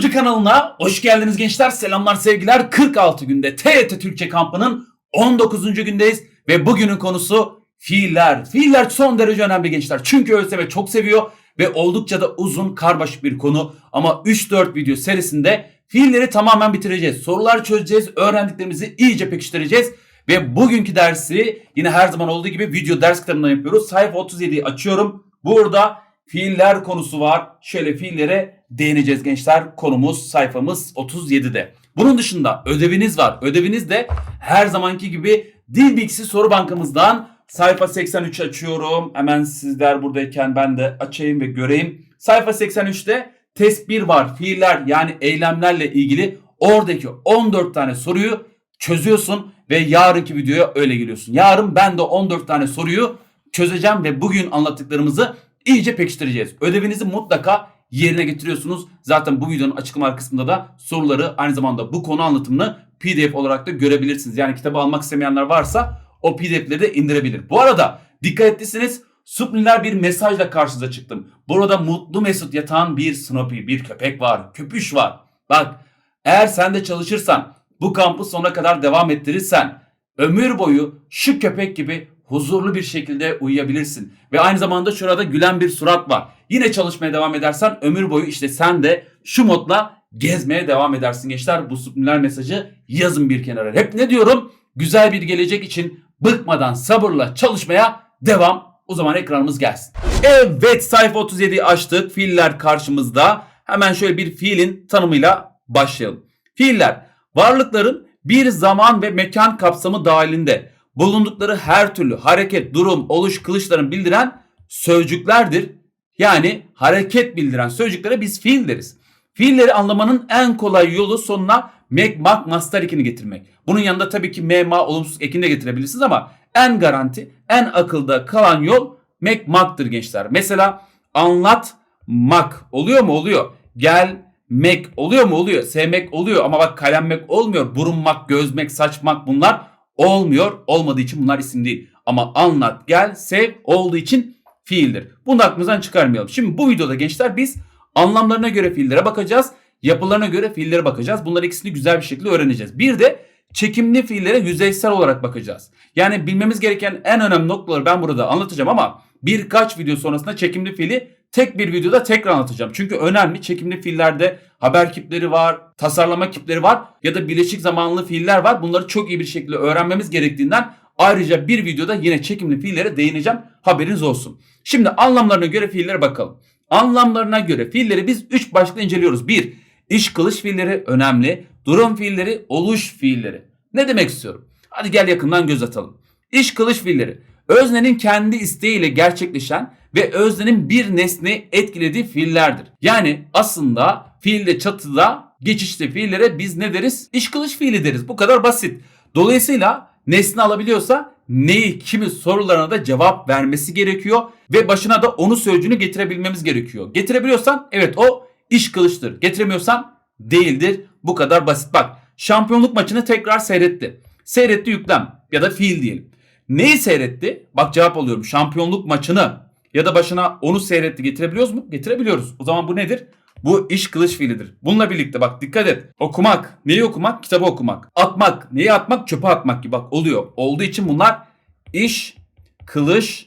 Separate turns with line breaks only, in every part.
Hoca kanalına hoş geldiniz gençler. Selamlar sevgiler. 46 günde TET Türkçe kampının 19. gündeyiz ve bugünün konusu fiiller. Fiiller son derece önemli gençler. Çünkü ÖSYM çok seviyor ve oldukça da uzun karmaşık bir konu. Ama 3-4 video serisinde fiilleri tamamen bitireceğiz. Sorular çözeceğiz. Öğrendiklerimizi iyice pekiştireceğiz. Ve bugünkü dersi yine her zaman olduğu gibi video ders kitabından yapıyoruz. Sayfa 37'yi açıyorum. Burada fiiller konusu var. Şöyle fiillere değineceğiz gençler. Konumuz sayfamız 37'de. Bunun dışında ödeviniz var. Ödeviniz de her zamanki gibi dil bilgisi soru bankamızdan sayfa 83 açıyorum. Hemen sizler buradayken ben de açayım ve göreyim. Sayfa 83'te test 1 var. Fiiller yani eylemlerle ilgili oradaki 14 tane soruyu çözüyorsun ve yarınki videoya öyle geliyorsun. Yarın ben de 14 tane soruyu çözeceğim ve bugün anlattıklarımızı iyice pekiştireceğiz. Ödevinizi mutlaka yerine getiriyorsunuz. Zaten bu videonun açıklama kısmında da soruları aynı zamanda bu konu anlatımını PDF olarak da görebilirsiniz. Yani kitabı almak istemeyenler varsa o PDF'leri de indirebilir. Bu arada dikkat ettiyseniz subliminal bir mesajla karşınıza çıktım. Burada mutlu mesut yatan bir Snoopy, bir köpek var, köpüş var. Bak eğer sen de çalışırsan, bu kampı sona kadar devam ettirirsen, ömür boyu şu köpek gibi huzurlu bir şekilde uyuyabilirsin. Ve aynı zamanda şurada gülen bir surat var. Yine çalışmaya devam edersen ömür boyu işte sen de şu modla gezmeye devam edersin gençler. Bu subliminal mesajı yazın bir kenara. Hep ne diyorum? Güzel bir gelecek için bıkmadan sabırla çalışmaya devam. O zaman ekranımız gelsin. Evet sayfa 37'yi açtık. Fiiller karşımızda. Hemen şöyle bir fiilin tanımıyla başlayalım. Fiiller varlıkların bir zaman ve mekan kapsamı dahilinde bulundukları her türlü hareket, durum, oluş, kılışların bildiren sözcüklerdir. Yani hareket bildiren sözcüklere biz fiil deriz. Fiilleri anlamanın en kolay yolu sonuna mek, mak, mastar ekini getirmek. Bunun yanında tabii ki me, ma, olumsuz ekini de getirebilirsiniz ama en garanti, en akılda kalan yol mek, maktır gençler. Mesela anlatmak oluyor mu? Oluyor. Gelmek oluyor mu? Oluyor. Sevmek oluyor ama bak kalemmek olmuyor. Burunmak, gözmek, saçmak bunlar olmuyor. Olmadığı için bunlar isim değil. Ama anlat, gel, sev olduğu için fiildir. Bunu da aklımızdan çıkarmayalım. Şimdi bu videoda gençler biz anlamlarına göre fiillere bakacağız. Yapılarına göre fiillere bakacağız. Bunları ikisini güzel bir şekilde öğreneceğiz. Bir de çekimli fiillere yüzeysel olarak bakacağız. Yani bilmemiz gereken en önemli noktaları ben burada anlatacağım ama birkaç video sonrasında çekimli fiili tek bir videoda tekrar anlatacağım. Çünkü önemli çekimli fiillerde haber kipleri var, tasarlama kipleri var ya da bileşik zamanlı fiiller var. Bunları çok iyi bir şekilde öğrenmemiz gerektiğinden ayrıca bir videoda yine çekimli fiillere değineceğim. Haberiniz olsun. Şimdi anlamlarına göre fiillere bakalım. Anlamlarına göre fiilleri biz 3 başlıkta inceliyoruz. 1. İş kılış fiilleri önemli. Durum fiilleri, oluş fiilleri. Ne demek istiyorum? Hadi gel yakından göz atalım. İş kılış fiilleri. Öznenin kendi isteğiyle gerçekleşen ve öznenin bir nesneyi etkilediği fiillerdir. Yani aslında fiilde çatıda geçişte fiillere biz ne deriz? İş kılış fiili deriz. Bu kadar basit. Dolayısıyla nesne alabiliyorsa neyi kimi sorularına da cevap vermesi gerekiyor ve başına da onu sözcüğünü getirebilmemiz gerekiyor. Getirebiliyorsan evet o iş kılıçtır. Getiremiyorsan değildir. Bu kadar basit. Bak şampiyonluk maçını tekrar seyretti. Seyretti yüklem ya da fiil diyelim. Neyi seyretti? Bak cevap alıyorum. Şampiyonluk maçını ya da başına onu seyretti getirebiliyoruz mu? Getirebiliyoruz. O zaman bu nedir? Bu iş kılıç fiilidir. Bununla birlikte bak dikkat et. Okumak. Neyi okumak? Kitabı okumak. Atmak. Neyi atmak? Çöpe atmak gibi bak oluyor. Olduğu için bunlar iş kılıç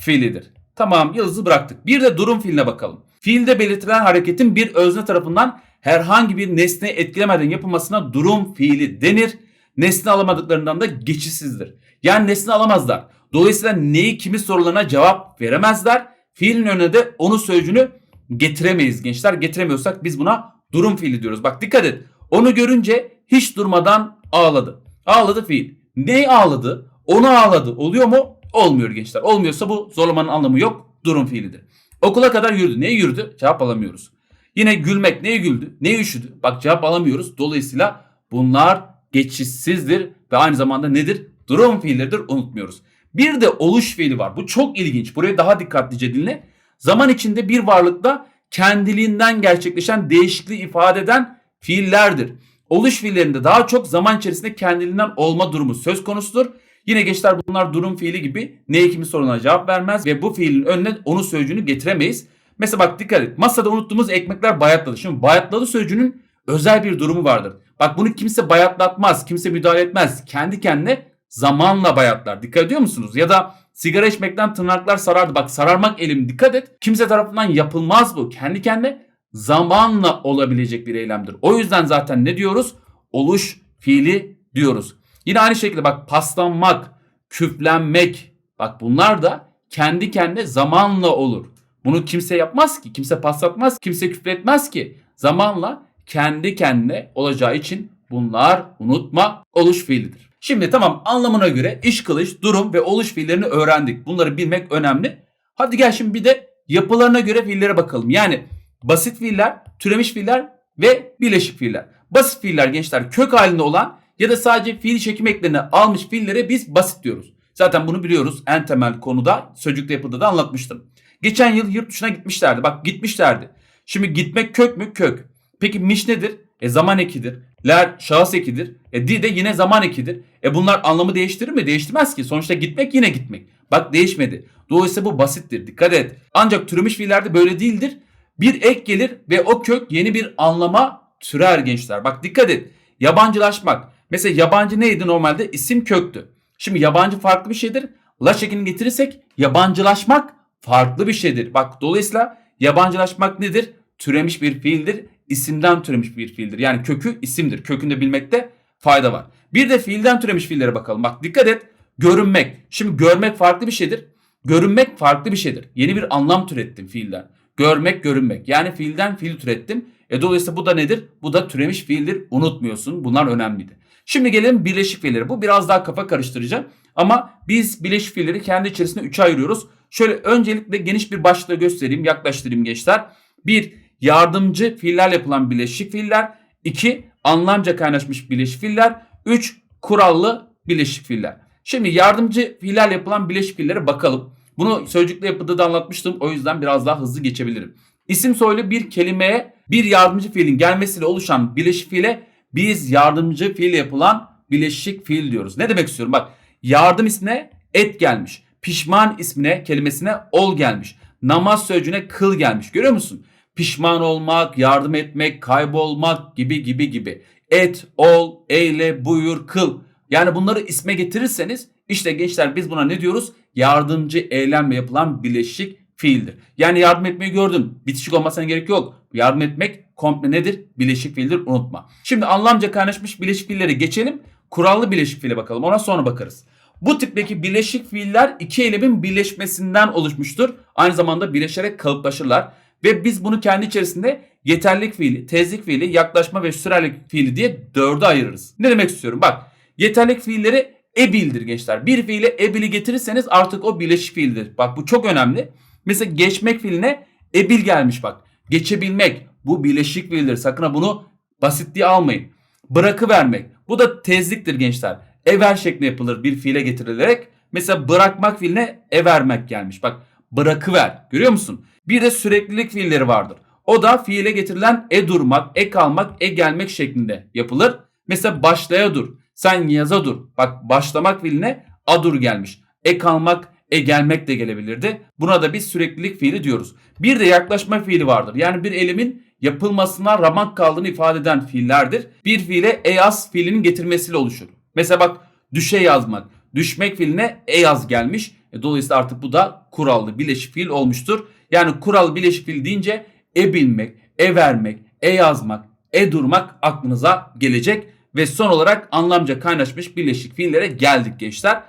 fiilidir. Tamam yıldızı bıraktık. Bir de durum fiiline bakalım. Fiilde belirtilen hareketin bir özne tarafından herhangi bir nesne etkilemeden yapılmasına durum fiili denir. Nesne alamadıklarından da geçişsizdir. Yani nesne alamazlar. Dolayısıyla neyi kimi sorularına cevap veremezler. Fiilin önüne de onu sözcüğünü getiremeyiz gençler. Getiremiyorsak biz buna durum fiili diyoruz. Bak dikkat et. Onu görünce hiç durmadan ağladı. Ağladı fiil. Ne ağladı? Onu ağladı. Oluyor mu? Olmuyor gençler. Olmuyorsa bu zorlamanın anlamı yok. Durum fiilidir. Okula kadar yürüdü. Neye yürüdü? Cevap alamıyoruz. Yine gülmek neye güldü? Neye üşüdü? Bak cevap alamıyoruz. Dolayısıyla bunlar geçişsizdir ve aynı zamanda nedir? Durum fiillerdir unutmuyoruz. Bir de oluş fiili var. Bu çok ilginç. Burayı daha dikkatlice dinle. Zaman içinde bir varlıkta kendiliğinden gerçekleşen değişikliği ifade eden fiillerdir. Oluş fiillerinde daha çok zaman içerisinde kendiliğinden olma durumu söz konusudur. Yine gençler bunlar durum fiili gibi ne kimi soruna cevap vermez ve bu fiilin önüne onu sözcüğünü getiremeyiz. Mesela bak dikkat et. Masada unuttuğumuz ekmekler bayatladı. Şimdi bayatladı sözcüğünün özel bir durumu vardır. Bak bunu kimse bayatlatmaz, kimse müdahale etmez. Kendi kendine zamanla bayatlar. Dikkat ediyor musunuz? Ya da sigara içmekten tırnaklar sarardı. Bak sararmak elim dikkat et. Kimse tarafından yapılmaz bu. Kendi kendine zamanla olabilecek bir eylemdir. O yüzden zaten ne diyoruz? Oluş fiili diyoruz. Yine aynı şekilde bak paslanmak, küflenmek. Bak bunlar da kendi kendine zamanla olur. Bunu kimse yapmaz ki. Kimse paslatmaz, kimse küfretmez ki. Zamanla kendi kendine olacağı için bunlar unutma oluş fiilidir. Şimdi tamam anlamına göre iş kılış, durum ve oluş fiillerini öğrendik. Bunları bilmek önemli. Hadi gel şimdi bir de yapılarına göre fiillere bakalım. Yani basit fiiller, türemiş fiiller ve birleşik fiiller. Basit fiiller gençler kök halinde olan ya da sadece fiil çekim eklerini almış fiillere biz basit diyoruz. Zaten bunu biliyoruz en temel konuda sözcükte yapıda da anlatmıştım. Geçen yıl yurt dışına gitmişlerdi. Bak gitmişlerdi. Şimdi gitmek kök mü? Kök. Peki miş nedir? E zaman ekidir. Ler şahıs ekidir. E di de yine zaman ekidir. E bunlar anlamı değiştirir mi? Değiştirmez ki. Sonuçta gitmek yine gitmek. Bak değişmedi. Dolayısıyla bu basittir. Dikkat et. Ancak türemiş fiillerde böyle değildir. Bir ek gelir ve o kök yeni bir anlama türer gençler. Bak dikkat et. Yabancılaşmak. Mesela yabancı neydi normalde? İsim köktü. Şimdi yabancı farklı bir şeydir. Laş ekini getirirsek yabancılaşmak farklı bir şeydir. Bak dolayısıyla yabancılaşmak nedir? Türemiş bir fiildir. İsimden türemiş bir fiildir. Yani kökü isimdir. Kökünde bilmekte fayda var. Bir de fiilden türemiş fiillere bakalım. Bak dikkat et. Görünmek. Şimdi görmek farklı bir şeydir. Görünmek farklı bir şeydir. Yeni bir anlam türettim fiilden. Görmek, görünmek. Yani fiilden fiil türettim. E dolayısıyla bu da nedir? Bu da türemiş fiildir. Unutmuyorsun. Bunlar önemliydi. Şimdi gelelim birleşik fiillere. Bu biraz daha kafa karıştırıcı. Ama biz birleşik fiilleri kendi içerisinde 3'e ayırıyoruz. Şöyle öncelikle geniş bir başlığı göstereyim, yaklaştırayım gençler. Bir, yardımcı fiiller yapılan birleşik fiiller. İki, anlamca kaynaşmış birleşik fiiller. Üç, kurallı birleşik fiiller. Şimdi yardımcı fiiller yapılan birleşik fiillere bakalım. Bunu sözcükle yapıda da anlatmıştım. O yüzden biraz daha hızlı geçebilirim. İsim soylu bir kelimeye bir yardımcı fiilin gelmesiyle oluşan birleşik fiile biz yardımcı fiil yapılan birleşik fiil diyoruz. Ne demek istiyorum? Bak yardım ismine et gelmiş. Pişman ismine kelimesine ol gelmiş. Namaz sözcüğüne kıl gelmiş. Görüyor musun? Pişman olmak, yardım etmek, kaybolmak gibi gibi gibi. Et, ol, eyle, buyur, kıl. Yani bunları isme getirirseniz işte gençler biz buna ne diyoruz? Yardımcı eylemle yapılan birleşik fiildir. Yani yardım etmeyi gördün. Bitişik olmasına gerek yok. Yardım etmek komple nedir? Bileşik fiildir unutma. Şimdi anlamca kaynaşmış bileşik fiilleri geçelim. Kurallı bileşik fiile bakalım. Ona sonra bakarız. Bu tipteki bileşik fiiller iki eylemin birleşmesinden oluşmuştur. Aynı zamanda birleşerek kalıplaşırlar. Ve biz bunu kendi içerisinde yeterlik fiili, tezlik fiili, yaklaşma ve sürerlik fiili diye dörde ayırırız. Ne demek istiyorum? Bak yeterlik fiilleri ebildir gençler. Bir fiile ebili getirirseniz artık o birleşik fiildir. Bak bu çok önemli. Mesela geçmek fiiline ebil gelmiş bak. Geçebilmek bu birleşik fiildir. Sakın ha bunu basitliğe almayın. Bırakıvermek bu da tezliktir gençler. Ever şeklinde yapılır bir fiile getirilerek. Mesela bırakmak fiiline evermek gelmiş. Bak bırakıver görüyor musun? Bir de süreklilik fiilleri vardır. O da fiile getirilen e durmak, e kalmak, e gelmek şeklinde yapılır. Mesela başlaya dur. Sen yaza dur. Bak başlamak fiiline adur gelmiş. E kalmak, e gelmek de gelebilirdi. Buna da biz süreklilik fiili diyoruz. Bir de yaklaşma fiili vardır. Yani bir elimin yapılmasına ramak kaldığını ifade eden fiillerdir. Bir fiile eyaz fiilinin getirmesiyle oluşur. Mesela bak düşe yazmak, düşmek fiiline eyaz gelmiş. E, dolayısıyla artık bu da kurallı bileşik fiil olmuştur. Yani kurallı bileşik fiil deyince e bilmek, e vermek, e yazmak, e durmak aklınıza gelecek. Ve son olarak anlamca kaynaşmış birleşik fiillere geldik gençler.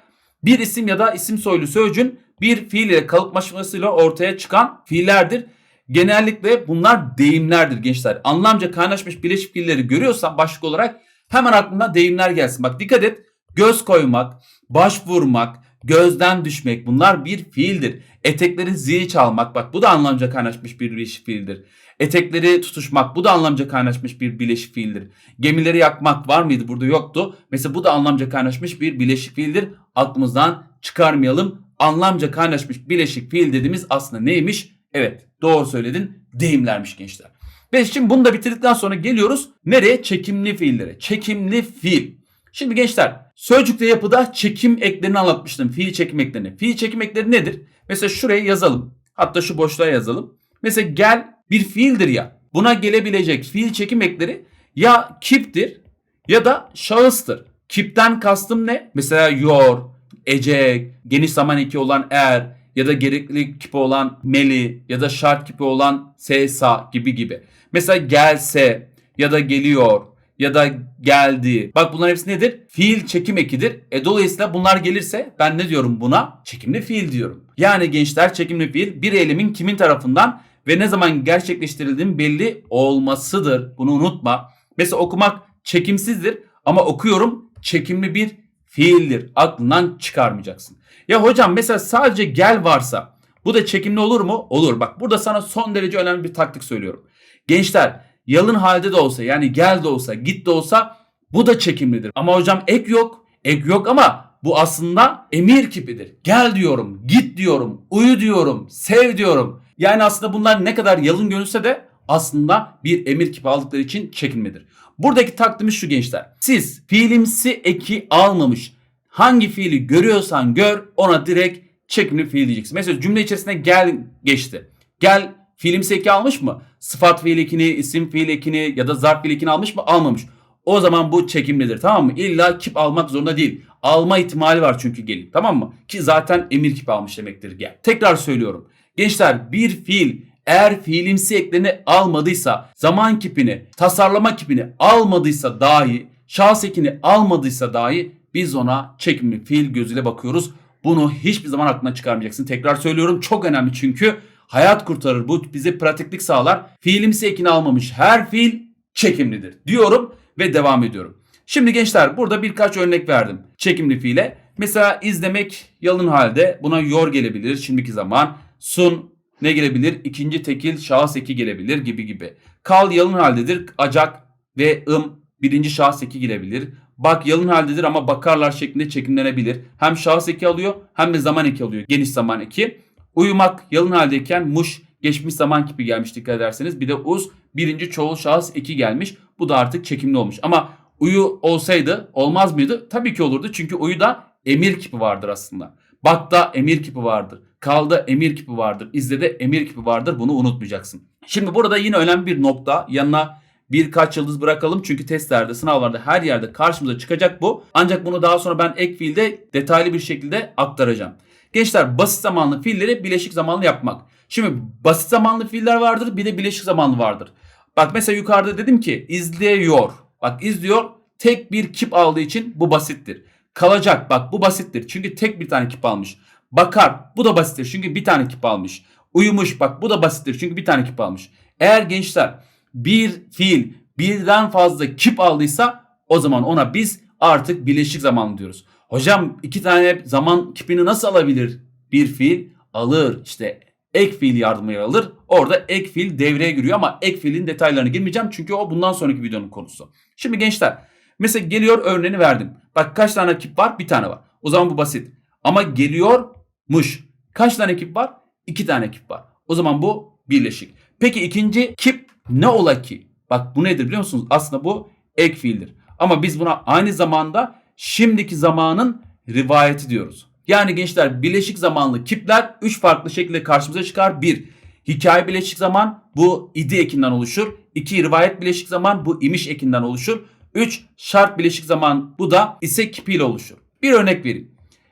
Bir isim ya da isim soylu sözcüğün bir fiil ile kalıplaşmasıyla ortaya çıkan fiillerdir. Genellikle bunlar deyimlerdir gençler. Anlamca kaynaşmış birleşik fiilleri görüyorsan başlık olarak hemen aklına deyimler gelsin. Bak dikkat et. Göz koymak, başvurmak, gözden düşmek bunlar bir fiildir. Eteklerin zili çalmak bak bu da anlamca kaynaşmış bir birleşik fiildir. Etekleri tutuşmak bu da anlamca kaynaşmış bir bileşik fiildir. Gemileri yakmak var mıydı burada yoktu. Mesela bu da anlamca kaynaşmış bir bileşik fiildir. Aklımızdan çıkarmayalım. Anlamca kaynaşmış bileşik fiil dediğimiz aslında neymiş? Evet doğru söyledin deyimlermiş gençler. Ve şimdi bunu da bitirdikten sonra geliyoruz nereye? Çekimli fiillere. Çekimli fiil. Şimdi gençler sözcükte yapıda çekim eklerini anlatmıştım. Fiil çekim eklerini. Fiil çekim ekleri nedir? Mesela şuraya yazalım. Hatta şu boşluğa yazalım. Mesela gel bir fiildir ya. Buna gelebilecek fiil çekim ekleri ya kiptir ya da şahıstır. Kipten kastım ne? Mesela yor, ecek, geniş zaman eki olan er ya da gerekli kipi olan meli ya da şart kipi olan sesa gibi gibi. Mesela gelse ya da geliyor ya da geldi. Bak bunlar hepsi nedir? Fiil çekim ekidir. E dolayısıyla bunlar gelirse ben ne diyorum buna? Çekimli fiil diyorum. Yani gençler çekimli fiil bir eylemin kimin tarafından ve ne zaman gerçekleştirildiğinin belli olmasıdır. Bunu unutma. Mesela okumak çekimsizdir ama okuyorum çekimli bir fiildir. Aklından çıkarmayacaksın. Ya hocam mesela sadece gel varsa bu da çekimli olur mu? Olur. Bak burada sana son derece önemli bir taktik söylüyorum. Gençler yalın halde de olsa yani gel de olsa git de olsa bu da çekimlidir. Ama hocam ek yok. Ek yok ama bu aslında emir kipidir. Gel diyorum, git diyorum, uyu diyorum, sev diyorum. Yani aslında bunlar ne kadar yalın görünse de aslında bir emir kipi aldıkları için çekilmedir. Buradaki takdimiz şu gençler. Siz fiilimsi eki almamış hangi fiili görüyorsan gör ona direkt çekimli fiil diyeceksin. Mesela cümle içerisinde gel geçti. Gel fiilimsi eki almış mı? Sıfat fiil ekini, isim fiil ekini ya da zarf fiil ekini almış mı? Almamış. O zaman bu çekimlidir tamam mı? İlla kip almak zorunda değil. Alma ihtimali var çünkü gelin tamam mı? Ki zaten emir kipi almış demektir gel. Tekrar söylüyorum. Gençler bir fiil eğer fiilimsi eklerini almadıysa, zaman kipini, tasarlama kipini almadıysa dahi, şahs ekini almadıysa dahi biz ona çekimli fiil gözüyle bakıyoruz. Bunu hiçbir zaman aklına çıkarmayacaksın. Tekrar söylüyorum çok önemli çünkü hayat kurtarır. Bu bize pratiklik sağlar. Fiilimsi ekini almamış her fiil çekimlidir diyorum ve devam ediyorum. Şimdi gençler burada birkaç örnek verdim çekimli fiile. Mesela izlemek yalın halde buna yor gelebilir şimdiki zaman. Sun ne gelebilir? İkinci tekil şahıs eki gelebilir gibi gibi. Kal yalın haldedir. Acak ve ım birinci şahıs eki gelebilir. Bak yalın haldedir ama bakarlar şeklinde çekimlenebilir. Hem şahıs eki alıyor hem de zaman eki alıyor. Geniş zaman eki. Uyumak yalın haldeyken muş geçmiş zaman kipi gelmiş dikkat ederseniz. Bir de uz birinci çoğul şahıs eki gelmiş. Bu da artık çekimli olmuş. Ama uyu olsaydı olmaz mıydı? Tabii ki olurdu. Çünkü uyu da emir kipi vardır aslında. Bakta emir kipi vardır. Kalda emir kipi vardır. İzlede emir kipi vardır. Bunu unutmayacaksın. Şimdi burada yine önemli bir nokta. Yanına birkaç yıldız bırakalım. Çünkü testlerde, sınavlarda her yerde karşımıza çıkacak bu. Ancak bunu daha sonra ben ek fiilde detaylı bir şekilde aktaracağım. Gençler basit zamanlı fiilleri bileşik zamanlı yapmak. Şimdi basit zamanlı fiiller vardır bir de bileşik zamanlı vardır. Bak mesela yukarıda dedim ki izliyor. Bak izliyor tek bir kip aldığı için bu basittir. Kalacak bak bu basittir çünkü tek bir tane kip almış. Bakar bu da basittir çünkü bir tane kip almış. Uyumuş bak bu da basittir çünkü bir tane kip almış. Eğer gençler bir fiil birden fazla kip aldıysa o zaman ona biz artık bileşik zamanlı diyoruz. Hocam iki tane zaman kipini nasıl alabilir bir fiil? Alır işte ek fiil yardımıyla alır. Orada ek fiil devreye giriyor ama ek fiilin detaylarına girmeyeceğim çünkü o bundan sonraki videonun konusu. Şimdi gençler mesela geliyor örneğini verdim. Bak kaç tane kip var? Bir tane var. O zaman bu basit. Ama geliyormuş. Kaç tane kip var? İki tane kip var. O zaman bu birleşik. Peki ikinci kip ne ola ki? Bak bu nedir biliyor musunuz? Aslında bu ek fiildir. Ama biz buna aynı zamanda şimdiki zamanın rivayeti diyoruz. Yani gençler bileşik zamanlı kipler 3 farklı şekilde karşımıza çıkar. 1. Hikaye bileşik zaman bu idi ekinden oluşur. 2. Rivayet bileşik zaman bu imiş ekinden oluşur. 3. Şart bileşik zaman bu da ise kipiyle oluşur. Bir örnek vereyim.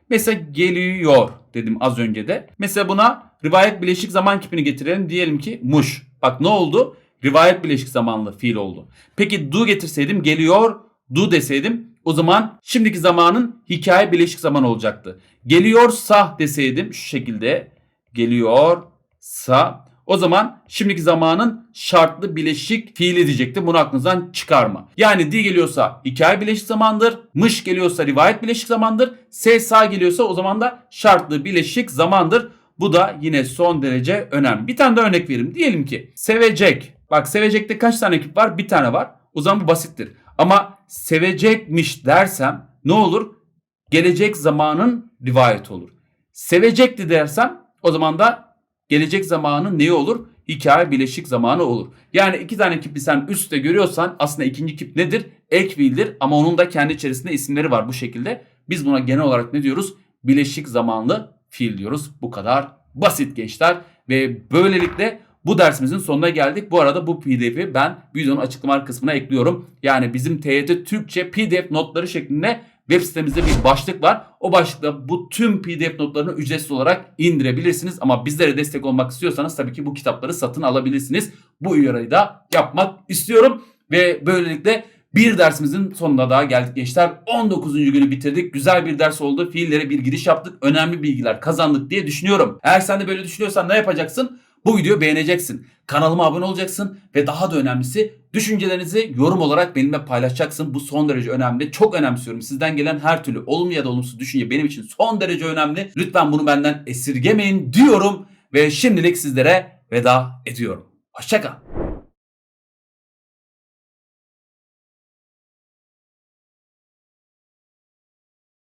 Mesela geliyor dedim az önce de. Mesela buna rivayet bileşik zaman kipini getirelim. Diyelim ki muş. Bak ne oldu? Rivayet bileşik zamanlı fiil oldu. Peki do getirseydim geliyor do deseydim o zaman şimdiki zamanın hikaye bileşik zaman olacaktı. Geliyorsa deseydim şu şekilde geliyorsa o zaman şimdiki zamanın şartlı bileşik fiili diyecektim. Bunu aklınızdan çıkarma. Yani di geliyorsa hikaye bileşik zamandır. Mış geliyorsa rivayet bileşik zamandır. S sağ geliyorsa o zaman da şartlı bileşik zamandır. Bu da yine son derece önemli. Bir tane de örnek vereyim. Diyelim ki sevecek. Bak sevecekte kaç tane ekip var? Bir tane var. O zaman bu basittir. Ama sevecekmiş dersem ne olur? Gelecek zamanın rivayet olur. Sevecekti dersem o zaman da gelecek zamanın neyi olur? Hikaye bileşik zamanı olur. Yani iki tane kipi sen üstte görüyorsan aslında ikinci kip nedir? Ek fiildir ama onun da kendi içerisinde isimleri var bu şekilde. Biz buna genel olarak ne diyoruz? Bileşik zamanlı fiil diyoruz. Bu kadar basit gençler ve böylelikle bu dersimizin sonuna geldik. Bu arada bu pdf'i ben videonun açıklama kısmına ekliyorum. Yani bizim TYT Türkçe pdf notları şeklinde web sitemizde bir başlık var. O başlıkta bu tüm pdf notlarını ücretsiz olarak indirebilirsiniz. Ama bizlere destek olmak istiyorsanız tabii ki bu kitapları satın alabilirsiniz. Bu uyarıyı da yapmak istiyorum. Ve böylelikle bir dersimizin sonuna daha geldik gençler. 19. günü bitirdik. Güzel bir ders oldu. Fiillere bir giriş yaptık. Önemli bilgiler kazandık diye düşünüyorum. Eğer sen de böyle düşünüyorsan ne yapacaksın? Bu videoyu beğeneceksin. Kanalıma abone olacaksın ve daha da önemlisi düşüncelerinizi yorum olarak benimle paylaşacaksın. Bu son derece önemli. Çok önemsiyorum. Sizden gelen her türlü olumlu ya da olumsuz düşünce benim için son derece önemli. Lütfen bunu benden esirgemeyin diyorum ve şimdilik sizlere veda ediyorum. Hoşçakal.